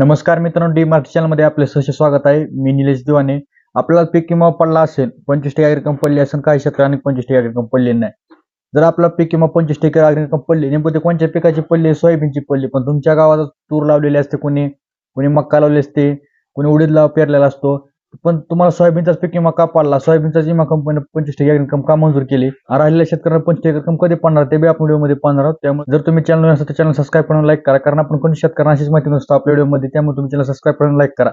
नमस्कार मित्रांनो D market चॅनलमध्ये आपले सहर्ष स्वागत आहे. मी निलेश दिवाने. आपल्याला पीक विमा पडला असेल पंचवीस टक्के रक्कम पडली असेल काही शेतकऱ्यांनी पंचवीस टक्के रक्कम पडली नाही. जर आपला पीक विमा पंचवीस टक्के रक्कम पडली नेमकं ते कोणत्या पिकाची पडली सोयाबीनची पडली पण तुमच्या गावात तूर लावलेली असते कोणी कोणी मक्का लावली असते कोणी उडीद लाव पेरलेला असतो. पण तुम्हाला सोयाबीनचाच पीक विमा का पाडला? सोयाबीनचा विमा कंपनी पंचवीस टक्के रक्कम का मंजूर केली? आणि राहिलेल्या शेतकऱ्यांना पंचवीस टक्के रक्कम कधी पाडणार? ते बी आपण व्हिडिओमध्ये पाहणार आहोत. त्यामुळे जर तुम्ही चॅनल नसेल तर चॅनल सबस्क्राईब करून लाईक करा. कारण आपण कोणी शेतकऱ्यांना अशीच माहिती नसतो आपल्या व्हिडिओमध्ये. त्यामुळे तुम्ही चॅनल सबस्क्राईब करून लाईक करा.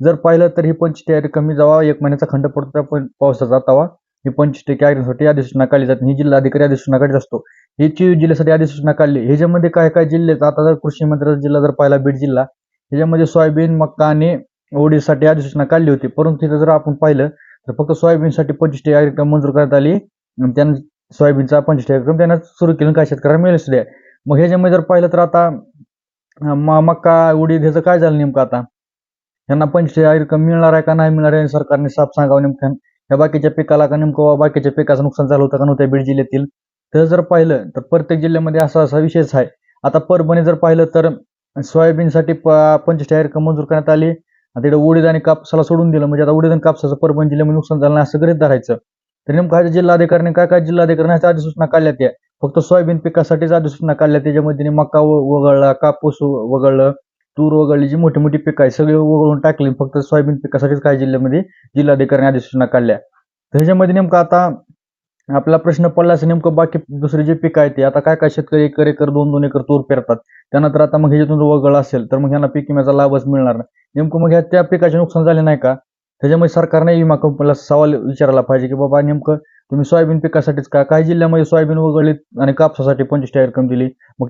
जर पाहिलं तर ही पंचवीस टक्के कमी जावा एक महिन्याचा खंड पडतो त्या पावसाचा तेव्हा ही पंचवीस टक्के अधिसूचना अधिसूचना काढली जाते. ही जिल्हा अधिकारी अधिसूचना काढत असतो. ही चिव जिल्ह्यासाठी अधिसूचना काढली ह्याच्यामध्ये काय काय जिल्हे आता जर कृषी मंत्र्याचा जिल्हा जर पाहिला बीड जिल्हा ह्याच्यामध्ये सोयाबीन मक्का आणि ओडीसाठी अधिसूचना काढली होती. परंतु तिथं जर आपण पाहिलं तर फक्त सोयाबीनसाठी पंचवीस टक्के कार्यक्रम मंजूर करण्यात आली. त्यांना सोयाबीनचा पंचवीस टक्के कार्यक्रम त्यांना सुरू केलं काय शेतकऱ्यांना मिळेल सुद्धा मग ह्याच्यामध्ये जर पाहिलं तर आता मक्का उडीद ह्याचं काय झालं नेमकं आता? यांना पंचवीस टक्के मिळणार आहे का नाही मिळणार आहे? सरकारने साफ सांगावं नेमकं. या बाकीच्या पिकाला का नेमकं बाकीच्या पिकाचं नुकसान झालं होतं का नव्हतं बीड जिल्ह्यातील? तर जर पाहिलं तर प्रत्येक जिल्ह्यामध्ये असा असा विषयच आहे. आता परभणी जर पाहिलं तर सोयाबीनसाठी प पंचवीस टक्के कार्यक्रम मंजूर करण्यात आली. आता तिकडे उडीद आणि कापसाला सोडून दिलं. म्हणजे आता उडीद आणि कापसाचं परभणी जिल्ह्यामध्ये नुकसान झालं नाही असं गृहीत धरायचं. तर नेमकं जिल्हाधिकाऱ्यांनी काय काय जिल्हाधिकाऱ्यांनी ह्याच्या अधिसूचना काढल्या त्या? फक्त सोयाबीन पिकासाठीच अधिसूचना काढल्या. त्याच्यामध्ये मका वगळला कापूस वगळलं तूर वगळली जी मोठी मोठी पिकं आहे सगळी वगळून टाकली. फक्त सोयाबीन पिकासाठीच काही जिल्ह्यामध्ये जिल्हाधिकाऱ्यांनी अधिसूचना काढल्या. तर ह्याच्यामध्ये नेमकं आता आपला प्रश्न पडला असं नेमकं बाकी दुसरी जे पिकं आहे ते आता काय काय शेतकरी एकर एकर दोन दोन एकर तूर पेरतात? त्यानंतर आता मग ह्याच्यातून वगळ असेल तर मग यांना पीक विम्याचा लाभच मिळणार नाही. नेमकं मग ह्या त्या पिकाचे नुकसान झाले नाही का? त्याच्यामुळे सरकारने विमा कंपनीला सवाल विचारायला पाहिजे की बाबा नेमकं तुम्ही सोयाबीन पिकासाठीच का? काही जिल्ह्यामध्ये सोयाबीन वगळली आणि कापसासाठी पंचवीस टक्के रक्कम दिली. मग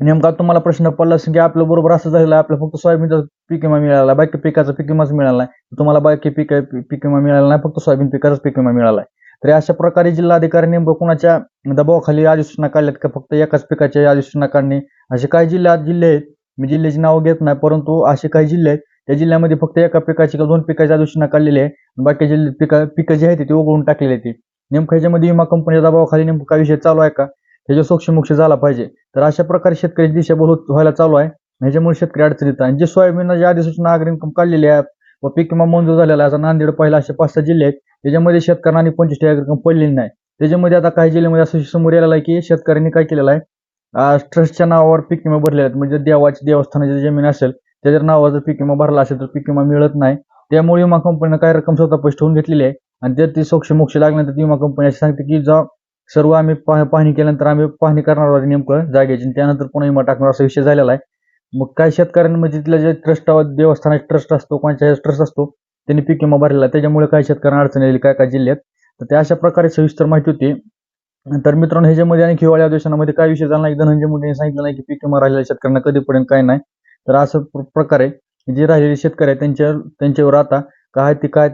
नेमका तुम्हाला प्रश्न पडला असेल की आपल्या बरोबर असं झालेलं आहे आपल्या फक्त सोयाबीनचा पीक विमा मिळाला बाकी पिकाचा पीक विमाच मिळाला नाही. तुम्हाला बाकी पीक पीक विमा मिळाला नाही फक्त सोयाबीन पिकाचाच पीक विमा मिळाला आहे. तर अशा प्रकारे जिल्हाधिकारी नेमकं कुणाच्या दबावाखाली अधिसूचना काढल्यात का? फक्त एकाच पिकाच्या अधिसूचना काढणे? असे काही जिल्ह्यात जिल्हे आहेत. मी जिल्ह्याची नावं घेत नाही परंतु असे काही जिल्हे आहेत. त्या जिल्ह्यामध्ये फक्त एका पिकाची किंवा दोन पिकाची अधिसूचना काढलेली आहे. आणि बाकी जिल्हे पिका पिकं जी आहेत ती उघडून टाकलेली ती. नेमकं ह्याच्यामध्ये विमा कंपनीच्या दबावाखाली नेमकं काय विषय चालू आहे का? ह्याच्या सोक्षमोक्ष झाला पाहिजे. तर अशा प्रकारे शेतकरी दिशाभूल होत- व्हायला चालू आहे. ह्याच्यामुळे शेतकरी अडचणीत आहे. आणि जे सोयाबीन जी अधिसूचना अग्रिम काढलेली आहे व पीक विमा मंजूर झालेला आहे आता नांदेड पहिला असे पाच सहा जिल्हे आहेत. त्याच्यामध्ये शेतकऱ्यांनी पंचवीस टक्के रक्कम पडलेली नाही. त्याच्यामध्ये आता काही जिल्ह्यामध्ये असं समोर आलेलं आहे की शेतकऱ्यांनी काय केलेलं आहे? ट्रस्टच्या नावावर पीक विमा भरलेला आहेत म्हणजे देवाची देवस्थानाची जमीन असेल त्याच्या नावावर जर पीक विमा भरला असेल तर पीक विमा मिळत नाही. त्यामुळे विमा कंपनीनं काही रक्कम स्वतः पैसे ठेवून घेतलेली आहे? आणि त्यात ती सोक्ष मोक्ष लागल्यानंतर विमा कंपनी अशी सांगते की जा सर्व आम्ही पाह- पाहणी केल्यानंतर आम्ही पाहणी करणार आहोत नेमकं जागेची. आणि त्यानंतर पुन्हा विमा टाकणार असा विषय झालेला आहे. मग काय शेतकऱ्यांमध्ये म्हणजे तिथल्या जे ट्रस्ट देवस्थानाचा ट्रस्ट असतो कोणत्या ट्रस्ट असतो त्यांनी पीक विमा भरलेला आहे. त्याच्यामुळे काही शेतकऱ्यांना अडचण येईल काय काय जिल्ह्यात. तर त्या अशा प्रकारे सविस्तर माहिती होती. तर मित्रांनो ह्याच्यामध्ये आणि हिवाळ्या अधिवेशनामध्ये काय विषय झाला नाही. धनंजय यांनी सांगितलं नाही की पीक विमा राहिलेल्या शेतकऱ्यांना कधी पडेल काय नाही. तर असं प्रकारे जे राहिलेले शेतकरी आहेत त्यांच्या त्यांच्यावर आता काय ते काय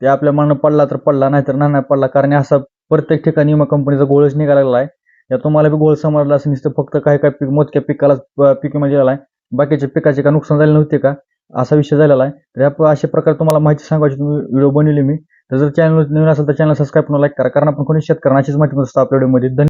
ते आपल्या मनानं पडला तर पडला नाही तर नाही पडला. कारण असा प्रत्येक ठिकाणी विमा कंपनीचा गोळच निघालेला आहे. या तुम्हाला बी गोळ समजला असं नुसतं फक्त काय काय पीक मोजक्या पिकाला पीक विमा दिलेला आहे. बाकीच्या पिकाचे का नुकसान झाले नव्हते का? असा विषय झालेला आहे. तर या अशा प्रकारे तुम्हाला माहिती सांगायची तुम्ही व्हिडिओ बनवली मी. तर जर चॅनल नवीन असेल तर चॅनल सबस्क्राईब करून लाईक करा. कारण आपण कोणी शेतकऱ्यांचीच अशीच माहिती नसतं आपल्या व्हिडिओमध्ये. धन्यवाद